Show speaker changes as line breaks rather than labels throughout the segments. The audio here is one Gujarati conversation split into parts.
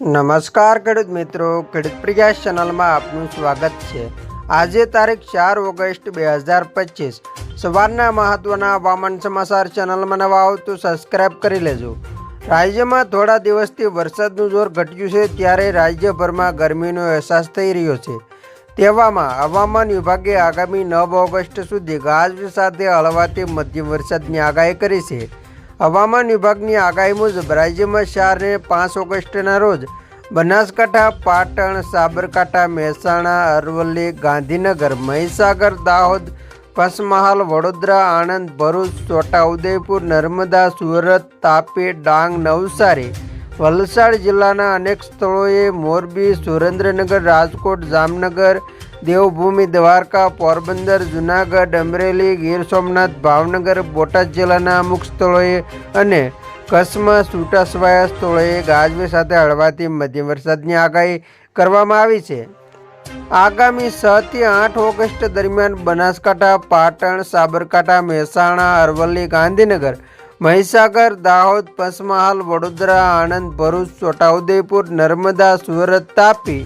નમસ્કાર, ખેડૂત મિત્રો. ખેડૂત પ્રયાસ ચેનલમાં આપનું સ્વાગત છે. આજે તારીખ ચાર ઓગસ્ટ બે હજાર પચીસ. સવારના મહત્વના હવામાન સમાચાર ચેનલમાં નવા આવો તો સબસ્ક્રાઇબ કરી લેજો. રાજ્યમાં થોડા દિવસથી વરસાદનું જોર ઘટ્યું છે, ત્યારે રાજ્યભરમાં ગરમીનો અહેસાસ થઈ રહ્યો છે. તેવામાં હવામાન વિભાગે આગામી નવ ઓગસ્ટ સુધી ગાજ સાથે હળવાથી મધ્યમ વરસાદની આગાહી કરી છે. હવામાન વિભાગની આગાહી મુજબ રાજ્યમાં ચાર પાંચ ઓગસ્ટના રોજ બનાસકાંઠા, પાટણ, સાબરકાંઠા, મહેસાણા, અરવલ્લી, ગાંધીનગર, મહીસાગર, દાહોદ, પંચમહાલ, વડોદરા, આણંદ, ભરૂચ, છોટાઉદેપુર, નર્મદા, સુરત, તાપી, ડાંગ, નવસારી, વલસાડ જિલ્લાના અનેક સ્થળોએ મોરબી, સુરેન્દ્રનગર, રાજકોટ, જામનગર દેવભૂમિ, દ્વારકા, પોરબંદર, જુનાગઢ, અમરેલી, ગીર સોમનાથ, ભાવનગર, બોટાદ જિલ્લાના અમુક સ્થળોએ અને કચ્છમાં છૂટાછવાયા સ્થળોએ ગાજવી સાથે હળવાથી મધ્યમ વરસાદની આગાહી કરવામાં આવી છે. આગામી છ થી આઠ ઓગસ્ટ દરમિયાન બનાસકાંઠા, પાટણ, સાબરકાંઠા, મહેસાણા, અરવલ્લી, ગાંધીનગર, મહીસાગર, દાહોદ, પંચમહાલ, વડોદરા, આણંદ, ભરૂચ, છોટાઉદેપુર, નર્મદા, સુરત તાપી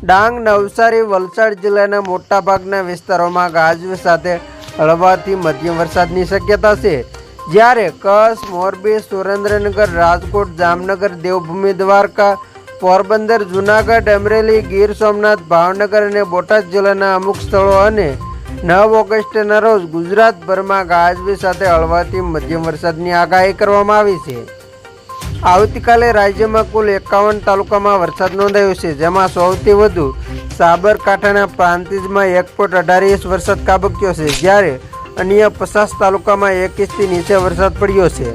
ડાંગ, નવસારી, વલસાડ જિલ્લાના મોટાભાગના વિસ્તારોમાં ગાજવીજ સાથે હળવાથી મધ્યમ વરસાદની શક્યતા છે. જ્યારે કચ્છ, મોરબી, સુરેન્દ્રનગર, રાજકોટ, જામનગર, દેવભૂમિ, દ્વારકા, પોરબંદર, જુનાગઢ, અમરેલી, ગીર સોમનાથ, ભાવનગર અને બોટાદ જિલ્લાના અમુક સ્થળો અને નવ ઓગસ્ટના રોજ ગુજરાતભરમાં ગાજવીજ સાથે હળવાથી મધ્યમ વરસાદની આગાહી કરવામાં આવી છે. આવતીકાલે રાજ્યમાં કુલ એકાવન તાલુકામાં વરસાદ નોંધાયો છે, જેમાં સૌથી વધુ સાબરકાંઠાના પ્રાંતિજમાં એક પોઈન્ટ અઢાર ઇંચ વરસાદ કાબક્યો છે, જ્યારે અન્ય પચાસ તાલુકામાં એક ઇંચથી નીચે વરસાદ પડ્યો છે.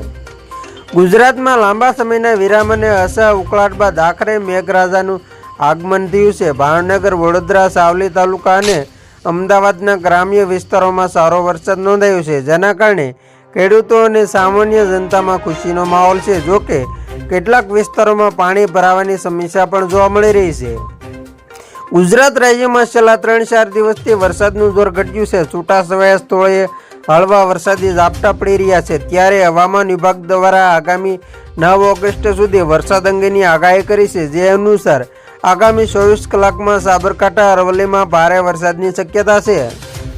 ગુજરાતમાં લાંબા સમયના વિરામ અને અસહ ઉકળાટ બાદ આખરે મેઘરાજાનું આગમન થયું છે. ભાવનગર, વડોદરા, સાવલી તાલુકા અને અમદાવાદના ગ્રામ્ય વિસ્તારોમાં સારો વરસાદ નોંધાયો છે, જેના કારણે ખેડૂતો અને સામાન્ય જનતામાં ખુશીનો માહોલ છે. જોકે, કેટલાક વિસ્તારોમાં પાણી ભરાવાની સમસ્યા પણ જોવા મળી રહી છે. ગુજરાત રાજ્યમાં છેલ્લા ત્રણ ચાર દિવસથી વરસાદનું જોર ઘટ્યું છે. છૂટાછવાયા સ્થળોએ હળવા વરસાદી ઝાપટા પડી રહ્યા છે. ત્યારે હવામાન વિભાગ દ્વારા આગામી નવ ઓગસ્ટ સુધી વરસાદ અંગેની આગાહી કરી છે. જે અનુસાર, આગામી ચોવીસ કલાકમાં સાબરકાંઠા, અરવલ્લીમાં ભારે વરસાદની શક્યતા છે.